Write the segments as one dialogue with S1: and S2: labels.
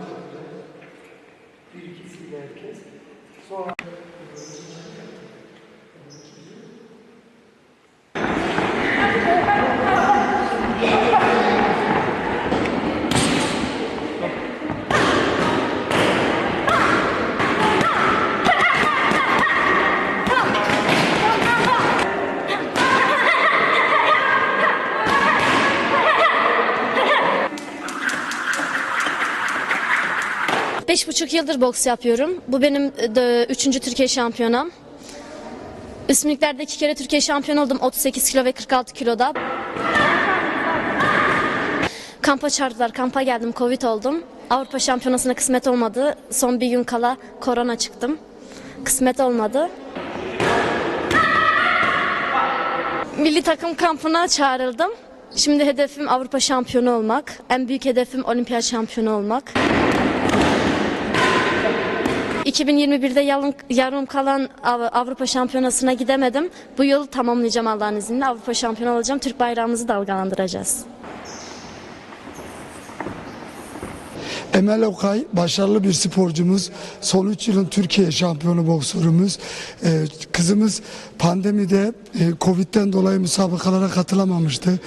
S1: çekecek. Bir ikisiyle herkes. Sonra
S2: Beş buçuk yıldır boks yapıyorum. Bu benim e, de, üçüncü Türkiye şampiyonam. Üstünlüklerde iki kere Türkiye şampiyonu oldum. 38 kilo ve 46 kiloda. Kampa çağırdılar. Kampa geldim. Covid oldum. Avrupa şampiyonasına kısmet olmadı. Son bir gün kala korona çıktım. Kısmet olmadı. Milli takım kampına çağrıldım. Şimdi hedefim Avrupa şampiyonu olmak. En büyük hedefim olimpiyat şampiyonu olmak. 2021'de yarım, yarım kalan Av- Avrupa Şampiyonası'na gidemedim. Bu yıl tamamlayacağım Allah'ın izniyle. Avrupa şampiyonu olacağım. Türk bayrağımızı dalgalandıracağız.
S3: Emel Okay başarılı bir sporcumuz. Son 3 yılın Türkiye şampiyonu boksörümüz. Ee, kızımız pandemide e, Covid'den dolayı müsabakalara katılamamıştı.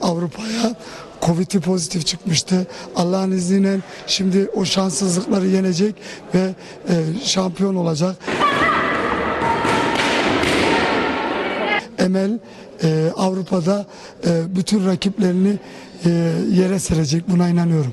S3: Avrupa'ya Covid'i pozitif çıkmıştı. Allah'ın izniyle şimdi o şanssızlıkları yenecek ve e, şampiyon olacak. Emel e, Avrupa'da e, bütün rakiplerini e, yere serecek buna inanıyorum.